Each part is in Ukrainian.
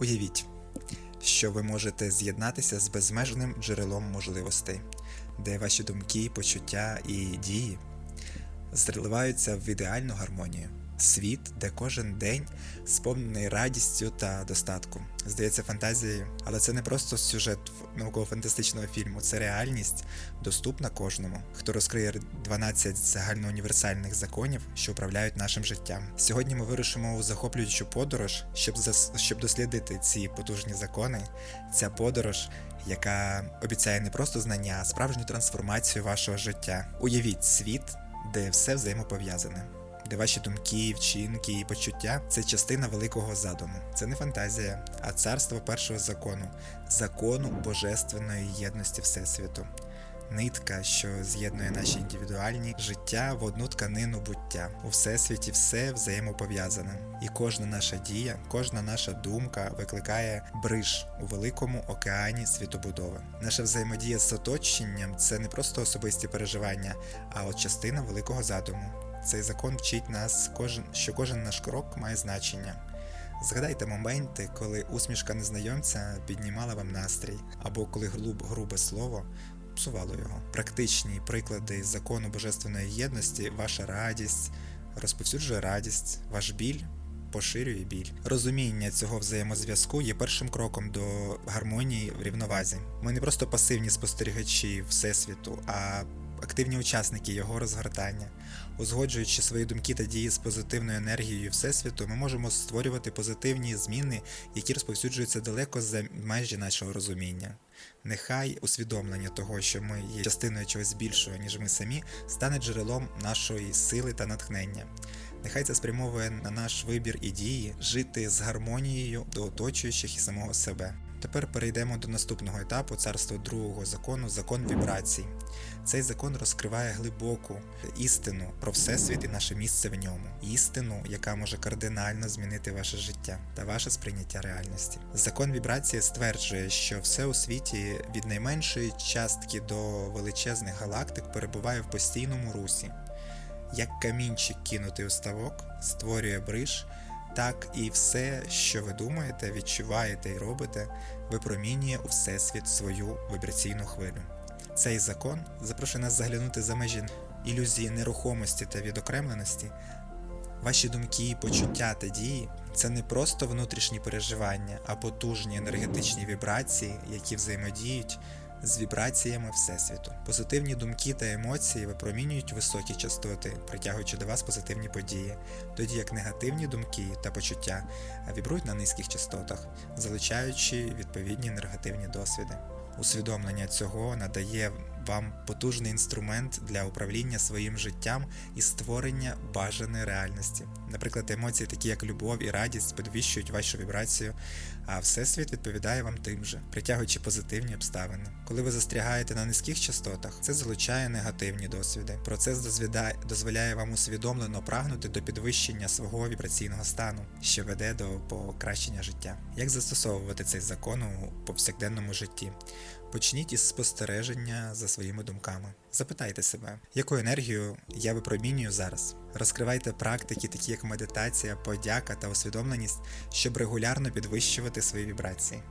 Уявіть, що ви можете з'єднатися з безмежним джерелом можливостей, де ваші думки, почуття і дії зливаються в ідеальну гармонію. Світ, де кожен день сповнений радістю та достатку. Здається, фантазією, але це не просто сюжет науково-фантастичного фільму, це реальність, доступна кожному, хто розкриє 12 загальноуніверсальних законів, що управляють нашим життям. Сьогодні ми вирушимо у захоплюючу подорож, щоб зас... щоб дослідити ці потужні закони. Ця подорож, яка обіцяє не просто знання, а справжню трансформацію вашого життя. Уявіть світ, де все взаємопов'язане де ваші думки, вчинки і почуття це частина великого задуму. Це не фантазія, а царство першого закону, закону божественної єдності Всесвіту. Нитка, що з'єднує наші індивідуальні життя в одну тканину буття. У всесвіті все взаємопов'язане, і кожна наша дія, кожна наша думка викликає бриж у великому океані світобудови. Наша взаємодія з оточенням це не просто особисті переживання, а от частина великого задуму. Цей закон вчить нас, кожен, що кожен наш крок має значення. Згадайте моменти, коли усмішка незнайомця піднімала вам настрій, або коли груб, грубе слово псувало його. Практичні приклади закону божественної єдності, ваша радість розповсюджує радість, ваш біль поширює біль. Розуміння цього взаємозв'язку є першим кроком до гармонії в рівновазі. Ми не просто пасивні спостерігачі Всесвіту, а активні учасники його розгортання. Узгоджуючи свої думки та дії з позитивною енергією Всесвіту, ми можемо створювати позитивні зміни, які розповсюджуються далеко за межі нашого розуміння. Нехай усвідомлення того, що ми є частиною чогось більшого, ніж ми самі, стане джерелом нашої сили та натхнення. Нехай це спрямовує на наш вибір і дії жити з гармонією до оточуючих і самого себе. Тепер перейдемо до наступного етапу царства другого закону закон вібрацій. Цей закон розкриває глибоку істину про всесвіт і наше місце в ньому, істину, яка може кардинально змінити ваше життя та ваше сприйняття реальності. Закон вібрації стверджує, що все у світі від найменшої частки до величезних галактик перебуває в постійному русі. Як камінчик кинутий у ставок створює бриж так і все, що ви думаєте, відчуваєте і робите, випромінює у всесвіт свою вібраційну хвилю. Цей закон запрошує нас заглянути за межі ілюзії нерухомості та відокремленості. Ваші думки, почуття та дії це не просто внутрішні переживання, а потужні енергетичні вібрації, які взаємодіють з вібраціями Всесвіту. Позитивні думки та емоції випромінюють високі частоти, притягуючи до вас позитивні події, тоді як негативні думки та почуття вібрують на низьких частотах, залучаючи відповідні негативні досвіди. Усвідомлення цього надає вам потужний інструмент для управління своїм життям і створення бажаної реальності. Наприклад, емоції, такі як любов і радість, підвищують вашу вібрацію, а всесвіт відповідає вам тим же, притягуючи позитивні обставини. Коли ви застрягаєте на низьких частотах, це залучає негативні досвіди. Процес дозволяє вам усвідомлено прагнути до підвищення свого вібраційного стану, що веде до покращення життя. Як застосовувати цей закон у повсякденному житті? Почніть із спостереження за своїми думками. Запитайте себе, яку енергію я випромінюю зараз. Розкривайте практики, такі як медитація, подяка та усвідомленість, щоб регулярно підвищувати свої вібрації.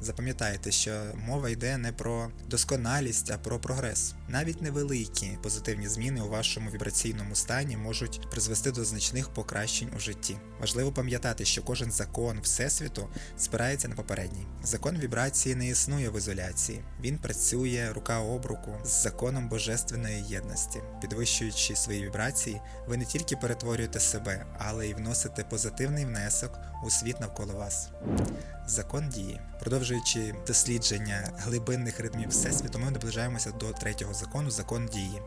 Запам'ятайте, що мова йде не про досконалість, а про прогрес. Навіть невеликі позитивні зміни у вашому вібраційному стані можуть призвести до значних покращень у житті. Важливо пам'ятати, що кожен закон Всесвіту спирається на попередній. Закон вібрації не існує в ізоляції. Він працює рука об руку з законом божественної єдності. Підвищуючи свої вібрації, ви не тільки перетворюєте себе, але й вносите позитивний внесок у світ навколо вас. Закон дії. Продовжуючи дослідження глибинних ритмів Всесвіту, ми наближаємося до третього закону закон дії.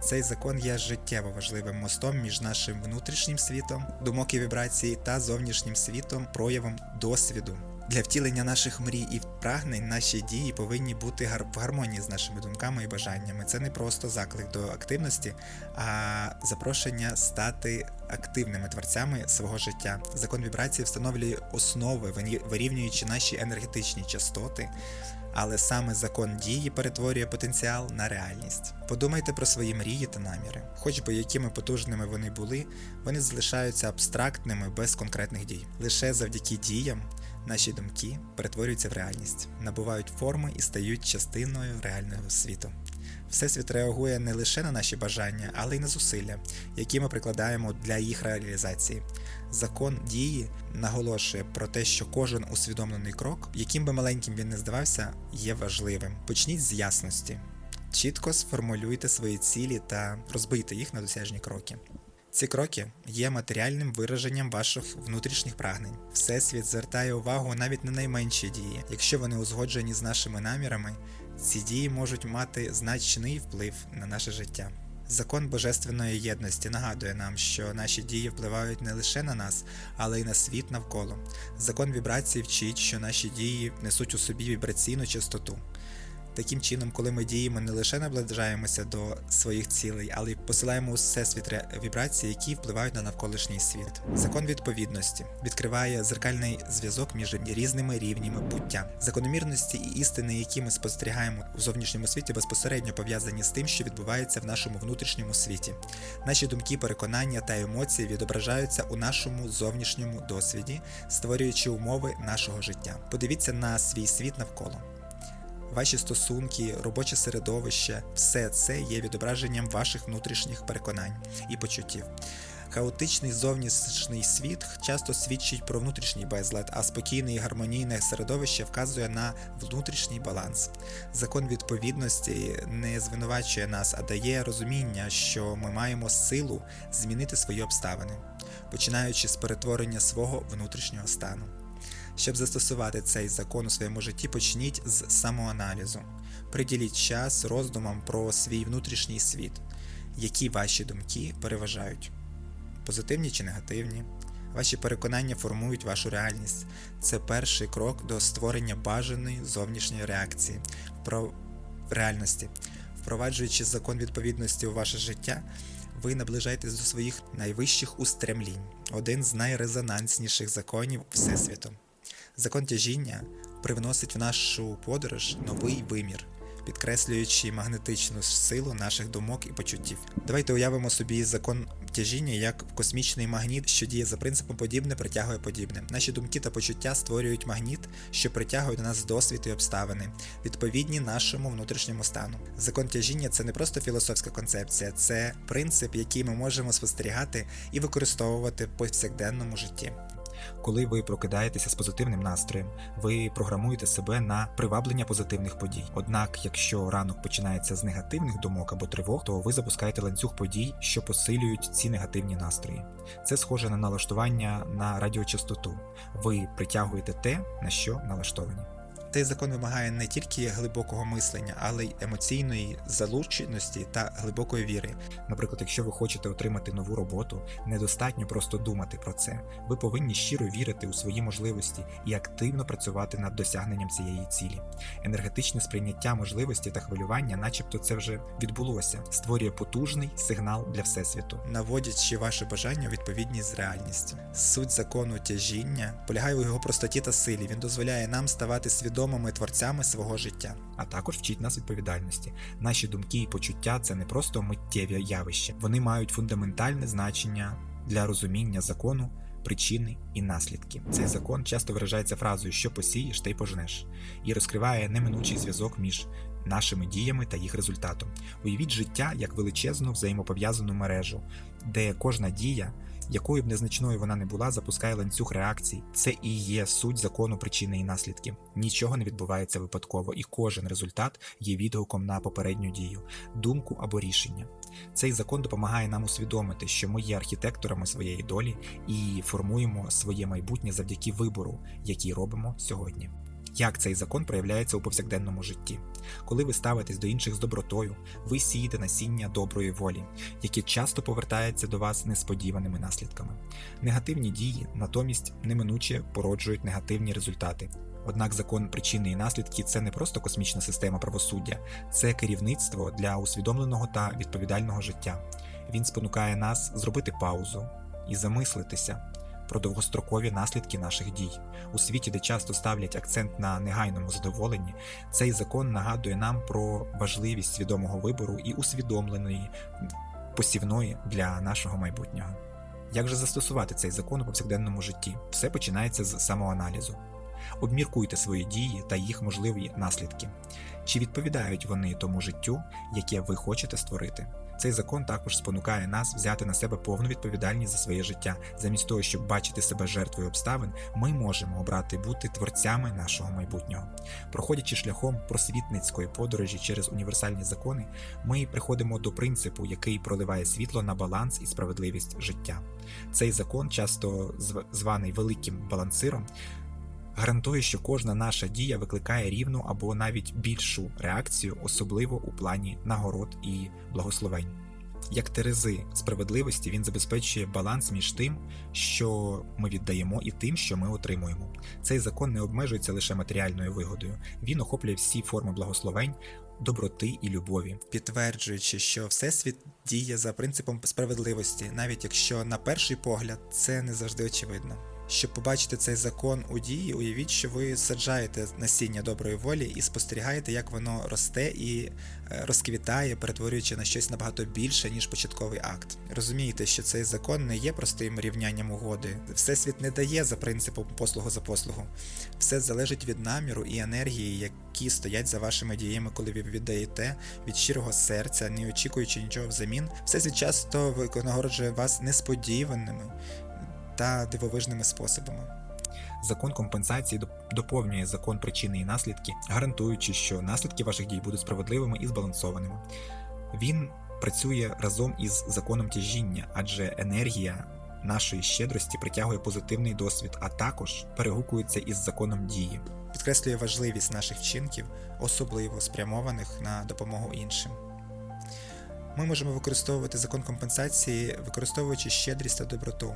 Цей закон є життєво важливим мостом між нашим внутрішнім світом, думок і вібрації та зовнішнім світом, проявом досвіду. Для втілення наших мрій і прагнень наші дії повинні бути в гармонії з нашими думками і бажаннями. Це не просто заклик до активності, а запрошення стати активними творцями свого життя. Закон вібрації встановлює основи, вирівнюючи наші енергетичні частоти. Але саме закон дії перетворює потенціал на реальність. Подумайте про свої мрії та наміри. Хоч би якими потужними вони були, вони залишаються абстрактними без конкретних дій. Лише завдяки діям Наші думки перетворюються в реальність, набувають форми і стають частиною реального світу. Всесвіт реагує не лише на наші бажання, але й на зусилля, які ми прикладаємо для їх реалізації. Закон дії наголошує про те, що кожен усвідомлений крок, яким би маленьким він не здавався, є важливим. Почніть з ясності. Чітко сформулюйте свої цілі та розбийте їх на досяжні кроки. Ці кроки є матеріальним вираженням ваших внутрішніх прагнень. Всесвіт звертає увагу навіть на найменші дії. Якщо вони узгоджені з нашими намірами, ці дії можуть мати значний вплив на наше життя. Закон божественної єдності нагадує нам, що наші дії впливають не лише на нас, але й на світ навколо. Закон вібрації вчить, що наші дії несуть у собі вібраційну частоту. Таким чином, коли ми діємо, не лише наближаємося до своїх цілей, але й посилаємо у всесвіт вібрації, які впливають на навколишній світ. Закон відповідності відкриває зеркальний зв'язок між різними рівнями буття. Закономірності і істини, які ми спостерігаємо у зовнішньому світі, безпосередньо пов'язані з тим, що відбувається в нашому внутрішньому світі. Наші думки, переконання та емоції відображаються у нашому зовнішньому досвіді, створюючи умови нашого життя. Подивіться на свій світ навколо. Ваші стосунки, робоче середовище все це є відображенням ваших внутрішніх переконань і почуттів. Хаотичний зовнішній світ часто свідчить про внутрішній безлад, а спокійне і гармонійне середовище вказує на внутрішній баланс. Закон відповідності не звинувачує нас, а дає розуміння, що ми маємо силу змінити свої обставини, починаючи з перетворення свого внутрішнього стану. Щоб застосувати цей закон у своєму житті, почніть з самоаналізу. Приділіть час роздумам про свій внутрішній світ, які ваші думки переважають, позитивні чи негативні. Ваші переконання формують вашу реальність. Це перший крок до створення бажаної зовнішньої реакції про реальності. Впроваджуючи закон відповідності у ваше життя, ви наближаєтесь до своїх найвищих устремлінь, один з найрезонансніших законів Всесвіту. Закон тяжіння привносить в нашу подорож новий вимір, підкреслюючи магнетичну силу наших думок і почуттів. Давайте уявимо собі закон тяжіння як космічний магніт, що діє за принципом подібне притягує подібне. Наші думки та почуття створюють магніт, що притягує до нас досвід і обставини, відповідні нашому внутрішньому стану. Закон тяжіння це не просто філософська концепція, це принцип, який ми можемо спостерігати і використовувати в повсякденному житті. Коли ви прокидаєтеся з позитивним настроєм, ви програмуєте себе на приваблення позитивних подій. Однак, якщо ранок починається з негативних думок або тривог, то ви запускаєте ланцюг подій, що посилюють ці негативні настрої. Це схоже на налаштування на радіочастоту. Ви притягуєте те, на що налаштовані. Цей закон вимагає не тільки глибокого мислення, але й емоційної залученості та глибокої віри. Наприклад, якщо ви хочете отримати нову роботу, недостатньо просто думати про це. Ви повинні щиро вірити у свої можливості і активно працювати над досягненням цієї цілі. Енергетичне сприйняття можливості та хвилювання, начебто, це вже відбулося, створює потужний сигнал для всесвіту, наводячи ваше бажання у відповідність з реальністю. Суть закону тяжіння полягає у його простоті та силі. Він дозволяє нам ставати свідомими творцями свого життя, а також вчить нас відповідальності. Наші думки і почуття це не просто миттєві явища, вони мають фундаментальне значення для розуміння закону. Причини і наслідки. Цей закон часто виражається фразою що посієш, те й пожнеш, і розкриває неминучий зв'язок між нашими діями та їх результатом. Уявіть життя як величезну взаємопов'язану мережу, де кожна дія, якою б незначною вона не була, запускає ланцюг реакцій. Це і є суть закону причини і наслідки. Нічого не відбувається випадково, і кожен результат є відгуком на попередню дію, думку або рішення. Цей закон допомагає нам усвідомити, що ми є архітекторами своєї долі і формуємо своє майбутнє завдяки вибору, який робимо сьогодні. Як цей закон проявляється у повсякденному житті? Коли ви ставитесь до інших з добротою, ви сієте насіння доброї волі, які часто повертаються до вас несподіваними наслідками. Негативні дії натомість неминуче породжують негативні результати. Однак закон причини і наслідки це не просто космічна система правосуддя, це керівництво для усвідомленого та відповідального життя. Він спонукає нас зробити паузу і замислитися про довгострокові наслідки наших дій. У світі, де часто ставлять акцент на негайному задоволенні, цей закон нагадує нам про важливість свідомого вибору і усвідомленої посівної для нашого майбутнього. Як же застосувати цей закон у повсякденному житті? Все починається з самоаналізу. Обміркуйте свої дії та їх можливі наслідки. Чи відповідають вони тому життю, яке ви хочете створити? Цей закон також спонукає нас взяти на себе повну відповідальність за своє життя. Замість того, щоб бачити себе жертвою обставин, ми можемо обрати бути творцями нашого майбутнього. Проходячи шляхом просвітницької подорожі через універсальні закони, ми приходимо до принципу, який проливає світло на баланс і справедливість життя. Цей закон, часто званий великим балансиром, гарантує, що кожна наша дія викликає рівну або навіть більшу реакцію, особливо у плані нагород і благословень. Як терези справедливості, він забезпечує баланс між тим, що ми віддаємо, і тим, що ми отримуємо. Цей закон не обмежується лише матеріальною вигодою, він охоплює всі форми благословень, доброти і любові, підтверджуючи, що всесвіт діє за принципом справедливості, навіть якщо на перший погляд це не завжди очевидно. Щоб побачити цей закон у дії, уявіть, що ви саджаєте насіння доброї волі і спостерігаєте, як воно росте і е, розквітає, перетворюючи на щось набагато більше, ніж початковий акт. Розумієте, що цей закон не є простим рівнянням угоди. Всесвіт не дає за принципом послугу за послугу. Все залежить від наміру і енергії, які стоять за вашими діями, коли ви віддаєте від щирого серця, не очікуючи нічого взамін. Всесвіт часто нагороджує вас несподіваними та дивовижними способами. Закон компенсації доп- доповнює закон причини і наслідки, гарантуючи, що наслідки ваших дій будуть справедливими і збалансованими. Він працює разом із законом тяжіння, адже енергія нашої щедрості притягує позитивний досвід, а також перегукується із законом дії. Підкреслює важливість наших вчинків, особливо спрямованих на допомогу іншим. Ми можемо використовувати закон компенсації, використовуючи щедрість та доброту.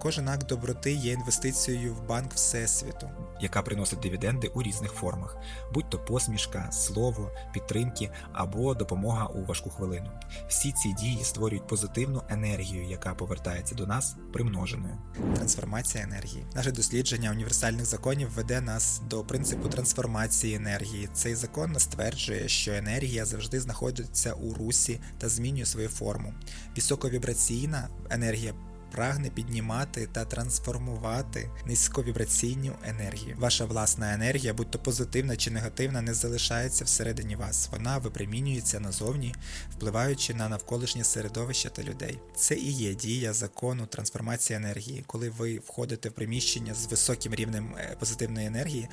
Кожен акт доброти є інвестицією в банк Всесвіту, яка приносить дивіденди у різних формах, будь то посмішка, слово, підтримки або допомога у важку хвилину. Всі ці дії створюють позитивну енергію, яка повертається до нас примноженою. Трансформація енергії. Наше дослідження універсальних законів веде нас до принципу трансформації енергії. Цей закон стверджує, що енергія завжди знаходиться у русі та змінює свою форму. Високовібраційна енергія прагне піднімати та трансформувати низьковібраційну енергію. Ваша власна енергія, будь то позитивна чи негативна, не залишається всередині вас. Вона випромінюється назовні, впливаючи на навколишнє середовище та людей. Це і є дія закону трансформації енергії. Коли ви входите в приміщення з високим рівнем е, позитивної енергії.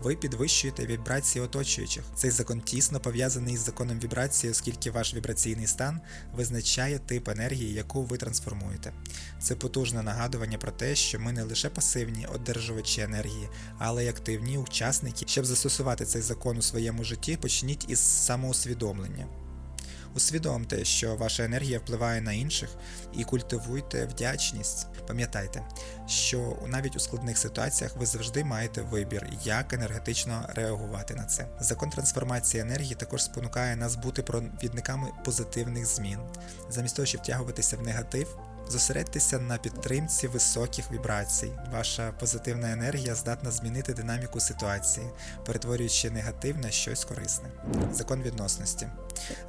Ви підвищуєте вібрації оточуючих. Цей закон тісно пов'язаний із законом вібрації, оскільки ваш вібраційний стан визначає тип енергії, яку ви трансформуєте. Це потужне нагадування про те, що ми не лише пасивні одержувачі енергії, але й активні учасники. Щоб застосувати цей закон у своєму житті, почніть із самоусвідомлення. Усвідомте, що ваша енергія впливає на інших і культивуйте вдячність. Пам'ятайте, що навіть у складних ситуаціях ви завжди маєте вибір, як енергетично реагувати на це. Закон трансформації енергії також спонукає нас бути провідниками позитивних змін. Замість того, щоб втягуватися в негатив. Зосередьтеся на підтримці високих вібрацій. Ваша позитивна енергія здатна змінити динаміку ситуації, перетворюючи негатив на щось корисне. Закон відносності.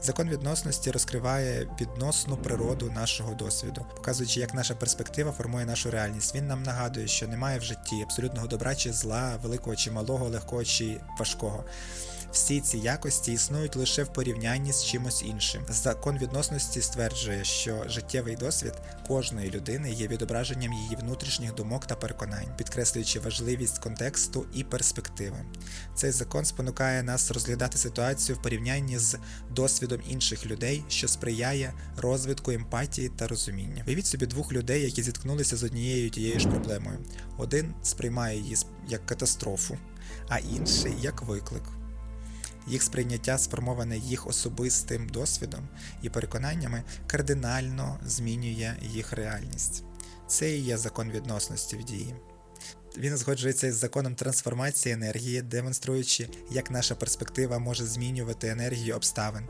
Закон відносності розкриває відносну природу нашого досвіду, показуючи, як наша перспектива формує нашу реальність. Він нам нагадує, що немає в житті абсолютного добра чи зла, великого чи малого, легкого чи важкого. Всі ці якості існують лише в порівнянні з чимось іншим. Закон відносності стверджує, що життєвий досвід кожної людини є відображенням її внутрішніх думок та переконань, підкреслюючи важливість контексту і перспективи. Цей закон спонукає нас розглядати ситуацію в порівнянні з досвідом інших людей, що сприяє розвитку емпатії та розуміння. Уявіть собі двох людей, які зіткнулися з однією тією ж проблемою. Один сприймає її як катастрофу, а інший як виклик. Їх сприйняття, сформоване їх особистим досвідом і переконаннями, кардинально змінює їх реальність. Це і є закон відносності в дії. Він згоджується із законом трансформації енергії, демонструючи, як наша перспектива може змінювати енергію обставин.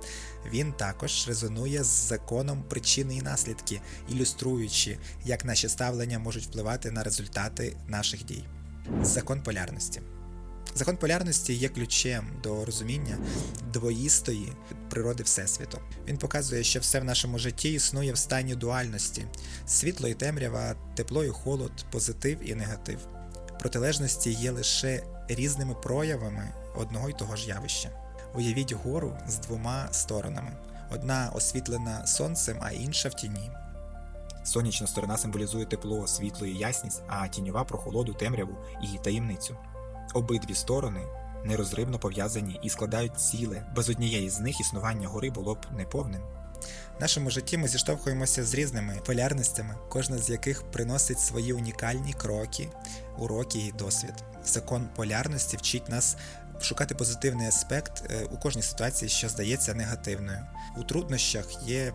Він також резонує з законом причини і наслідки, ілюструючи, як наші ставлення можуть впливати на результати наших дій. Закон полярності. Закон полярності є ключем до розуміння двоїстої природи Всесвіту. Він показує, що все в нашому житті існує в стані дуальності: світло і темрява, тепло і холод, позитив і негатив. Протилежності є лише різними проявами одного й того ж явища. Уявіть гору з двома сторонами: одна освітлена сонцем, а інша в тіні. Сонячна сторона символізує тепло, світло і ясність, а тіньова прохолоду, темряву і таємницю. Обидві сторони нерозривно пов'язані і складають ціле. Без однієї з них існування гори було б неповним. В нашому житті ми зіштовхуємося з різними полярностями, кожна з яких приносить свої унікальні кроки, уроки і досвід. Закон полярності вчить нас шукати позитивний аспект е, у кожній ситуації, що здається негативною. У труднощах є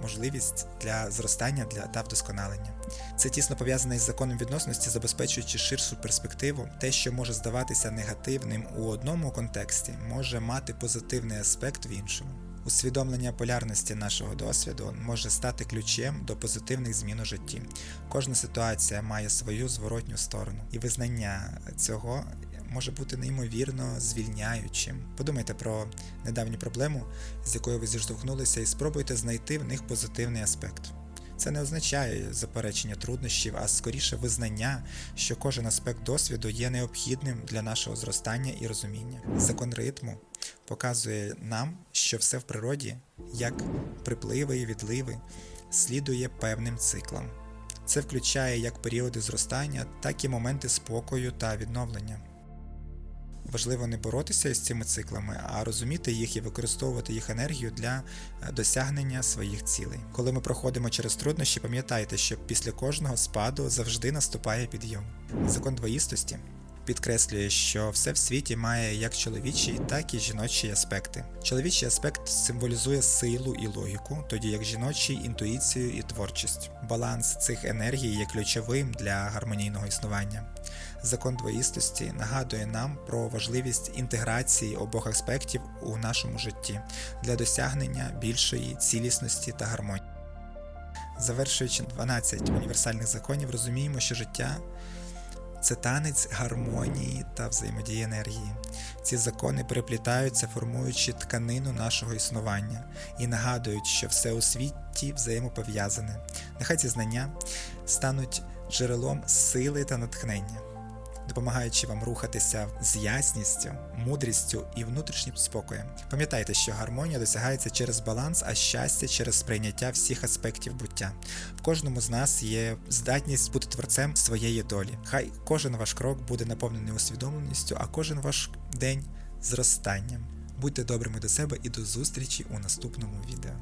можливість для зростання для та вдосконалення. Це тісно пов'язане із законом відносності, забезпечуючи ширшу перспективу. Те, що може здаватися негативним у одному контексті, може мати позитивний аспект в іншому. Усвідомлення полярності нашого досвіду може стати ключем до позитивних змін у житті. Кожна ситуація має свою зворотню сторону, і визнання цього може бути неймовірно звільняючим. Подумайте про недавню проблему, з якою ви зіштовхнулися, і спробуйте знайти в них позитивний аспект. Це не означає заперечення труднощів, а скоріше визнання, що кожен аспект досвіду є необхідним для нашого зростання і розуміння. Закон ритму показує нам, що все в природі, як припливи і відливи, слідує певним циклам. Це включає як періоди зростання, так і моменти спокою та відновлення. Важливо не боротися із цими циклами, а розуміти їх і використовувати їх енергію для е, досягнення своїх цілей. Коли ми проходимо через труднощі, пам'ятайте, що після кожного спаду завжди наступає підйом. Закон двоїстості підкреслює, що все в світі має як чоловічі, так і жіночі аспекти. Чоловічий аспект символізує силу і логіку, тоді як жіночий інтуїцію і творчість. Баланс цих енергій є ключовим для гармонійного існування. Закон двоїстості нагадує нам про важливість інтеграції обох аспектів у нашому житті для досягнення більшої цілісності та гармонії. Завершуючи 12 універсальних законів, розуміємо, що життя це танець гармонії та взаємодії енергії. Ці закони переплітаються, формуючи тканину нашого існування і нагадують, що все у світі взаємопов'язане. Нехай ці знання стануть джерелом сили та натхнення, допомагаючи вам рухатися з ясністю, мудрістю і внутрішнім спокоєм. Пам'ятайте, що гармонія досягається через баланс, а щастя через сприйняття всіх аспектів буття. В кожному з нас є здатність бути творцем своєї долі. Хай кожен ваш крок буде наповнений усвідомленістю, а кожен ваш день зростанням. Будьте добрими до себе і до зустрічі у наступному відео.